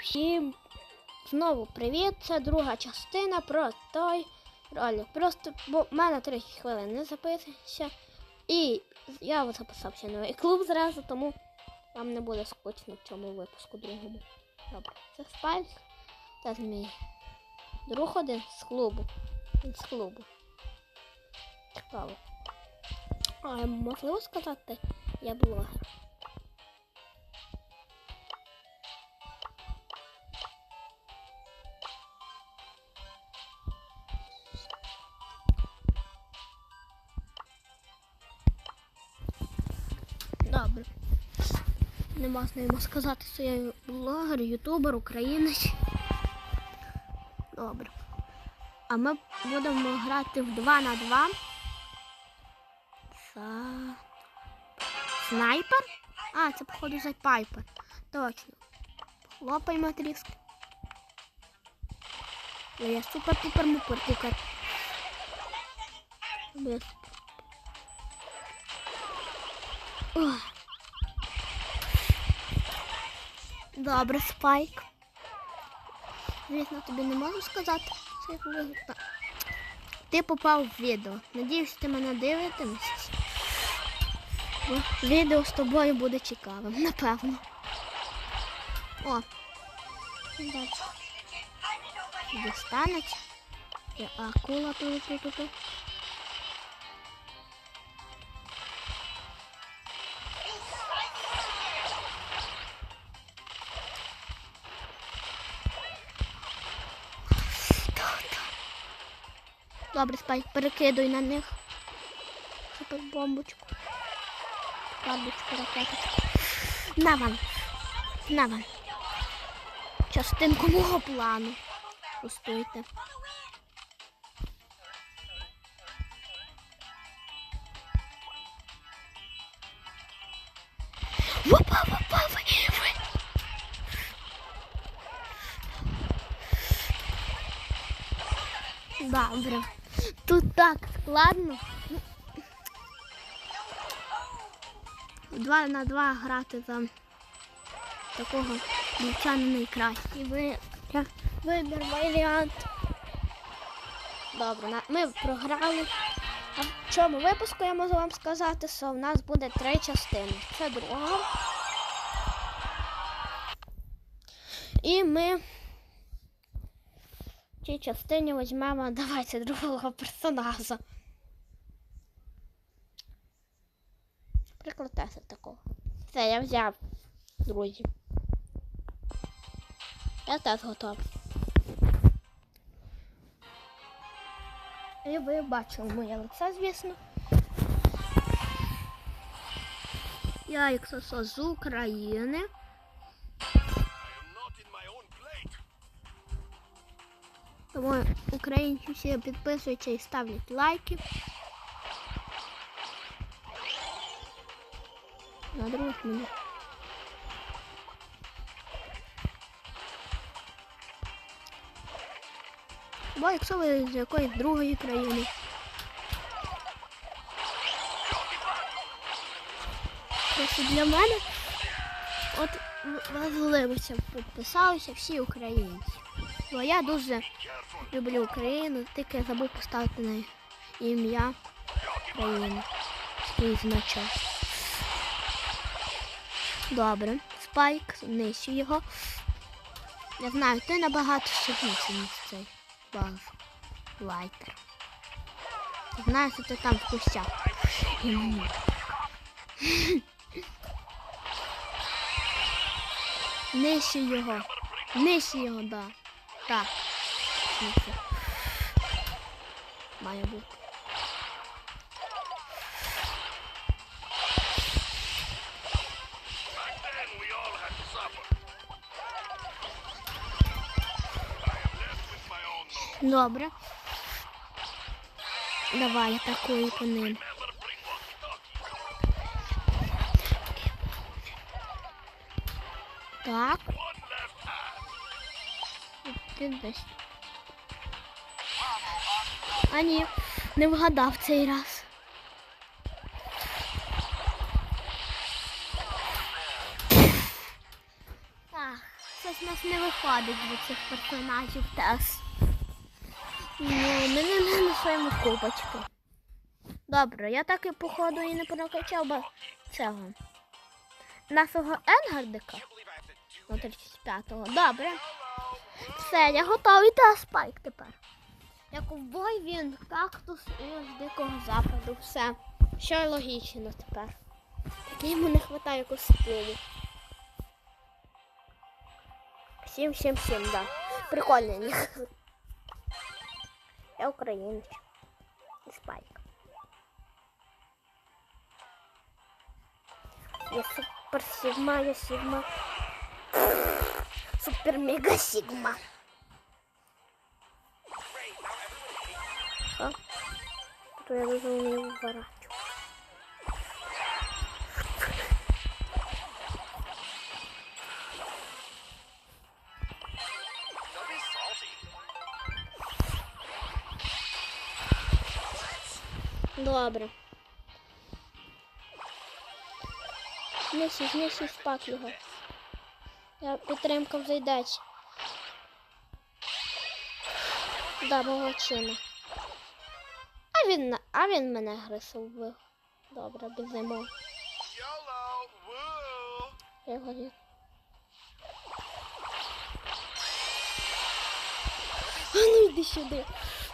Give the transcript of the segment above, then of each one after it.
Всім знову привіт! Це друга частина про той ролик. Просто бо в мене 30 хвилин не записується. І я записався новий клуб зразу, тому вам не буде скучно в цьому випуску другому. Добре, це Спайс. Це мій друг один з клубу. Він з клубу. Цікаво. А можливо сказати, я блогер. Можна йому сказати, що я блогер, ютубер, українець. Добре. А ми будемо грати в 2 на 2. За... Снайпер? А, це походу за пайпер. Точно. Хлопаємо трішки. Ну, Я супер-пупер мупер тикар. Без. Ох. Добре, спайк. Звісно, тобі не можу сказати, що я виграв. Ти попав в відео. Надіюсь, ти мене дивитимешся. Бо Відео з тобою буде цікавим, напевно. О. І акула тут Добре, спай, перекидуй на них. Супер бомбочку. Бомбочку, ракеточку. На вам. На вам. Частинку мого плану. Пустуйте. Вопа, вопа, ви, ви. Добре. Тут так складно. Два на два грати за такого бійця не найкращий. Ви вибір варіант. Добре, ми програли. А в цьому випуску я можу вам сказати, що в нас буде три частини. Це друга. І ми цій частині візьмемо, давайте другого персонажа. Приклад тест такого. Все, я взяв, друзі. Я теж готовий. І ви бачили моє лице, звісно. Я, якщо що, з України. Тому українці всі підписуються і ставлять лайки. На других мені. Бо якщо ви з якоїсь другої країни. Просто для мене от важливо, щоб підписалися всі українці. Бо я дуже люблю Україну, тільки забув поставити на ім'я країни. Свій значок. Добре. Спайк, нищу його. Я знаю, ти набагато сильніший, ніж цей баз. Лайтер. Знаю, що ти там в кущах. Нищу його. Нищу його, да. Так. Має бути. Добре. Давай, атакую по ним. Так. Ти. А ні, не вгадав цей раз. Так, щось не нас не виходить від цих персонажів теж. Ну, ми не нанесемо кубочки. Добре, я так і походу і не прокачав бо цього. Нашого Енгардика. На 35-го. Добре. Все, я готовий та спайк тепер. Я ковбой, він кактус і з дикого западу. Все. Що логічно тепер. Тільки йому не вистачає костюму. Всім, всім, всім, да. Прикольний ніг. Я українець. Спайк. Я супер сігма, я сігма. Супер мега сігма. Що? То я дуже вмію виворачувати. Don't be salty. Добре. Знесі, знесі спак його. Я підтримка взайдеться. Да, молодчина. А він, а він мене грисив вбив. Добре. YOLO. Woo. Я є. А ну йди сюди.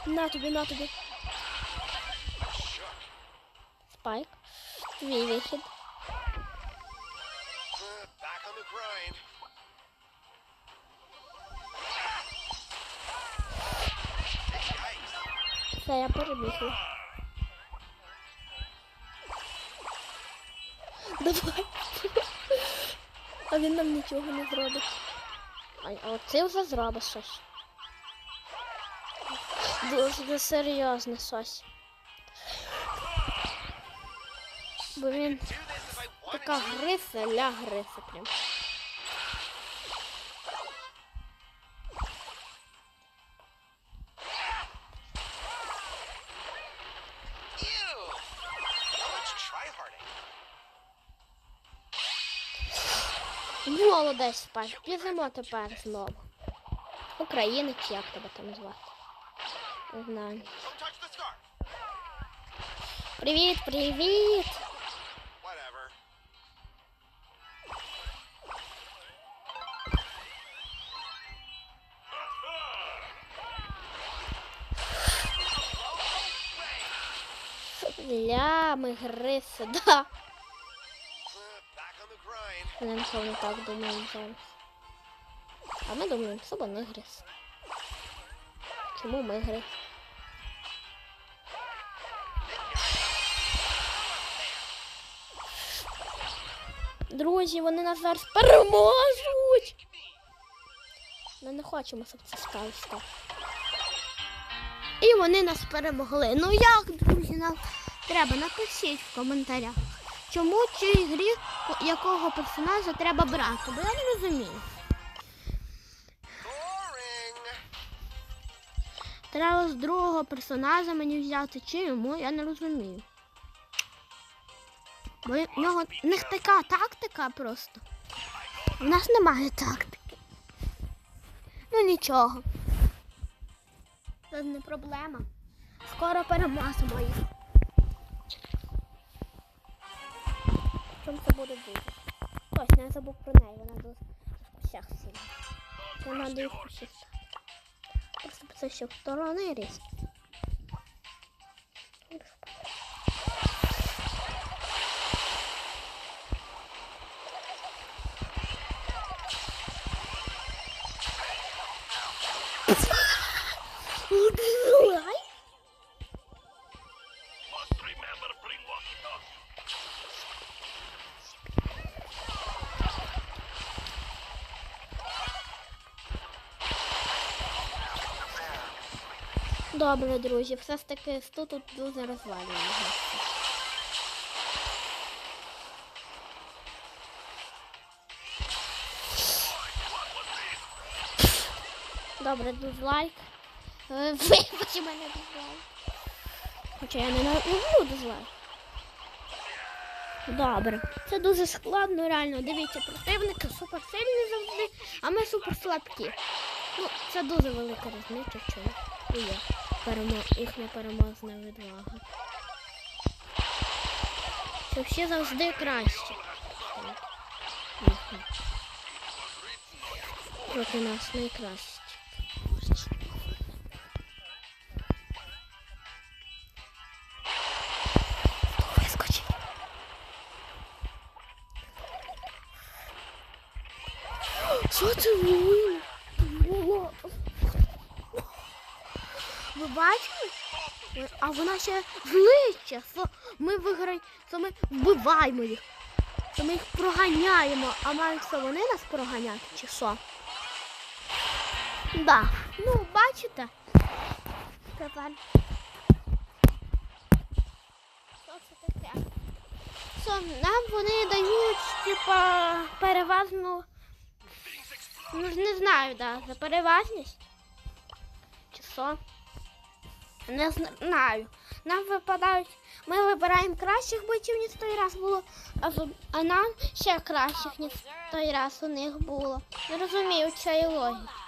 На тобі, на тобі. Спайк. Твій вихід. Back on the grind. Все, я перебігла. Давай. А він нам нічого не зробить. Ай, а оце вже зробить щось. Дуже серйозне щось. Бо він така гриса, ля гриса прям. Молодець, спать. Біжимо тепер знову. Українець, як тебе там звати? Не знаю. Привіт, привіт! Ля, ми гриси, да. Вони напевно так думають зараз. А ми думаємо, що вони грис. Чому ми грис? Друзі, вони нас зараз переможуть! Ми не хочемо, щоб це сталося. І вони нас перемогли. Ну як, друзі, нам треба напишіть в коментарях. Чому цій грі якого персонажа треба брати? Бо я не розумію. Треба з другого персонажа мені взяти чи йому, я не розумію. Бо в нього в них така тактика просто. У нас немає тактики. Ну нічого. Це не проблема. Скоро переможемо їх. Чому це буде дуже? Ось, не забув про неї, вона дуже в кущах сильна. Вона дуже в кущах. Просто це ще сторони різ. Добре, друзі, все ж таки тут тут дуже розвалюємо. Добре, дизлайк. Е, Вибач мене дизлайк. Хоча я не люблю дизлайк. Добре. Це дуже складно, реально. Дивіться, противники суперсильні завжди, а ми суперслабкі. Ну, це дуже велика різниця, чому і є перемо... їхня переможна відвага. Що всі завжди. Їхні. Проти нас. Вискочить. Що це? Було. Ви бачили? А вона ще що ми виграємо, що ми вбиваємо їх. Що ми їх проганяємо, а мають що вони нас проганяти, чи що? Да. Ну, бачите? Тепер. Що це таке? Нам вони дають, типа, переважну. Ну, не знаю, да, за переважність. Чи що? Не знаю. Нам випадають. Ми вибираємо кращих бойців, ніж той раз було, а, а нам ще кращих, ніж той раз у них було. Не розумію цієї логіки.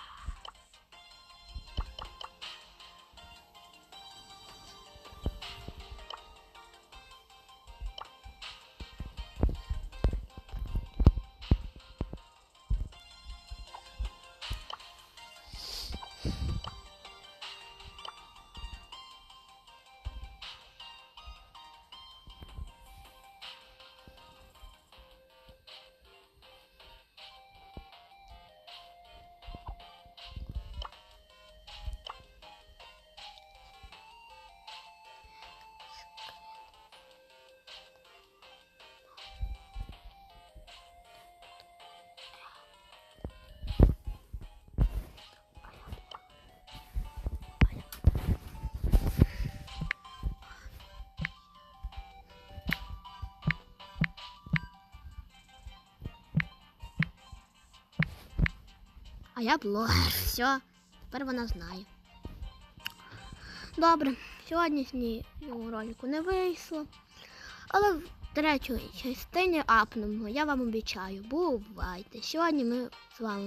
Я блогер. Все, тепер вона знає. Добре, сьогоднішній ролику не вийшло. Але в третій частині апнемо, я вам обіцяю. Бувайте. Сьогодні ми з вами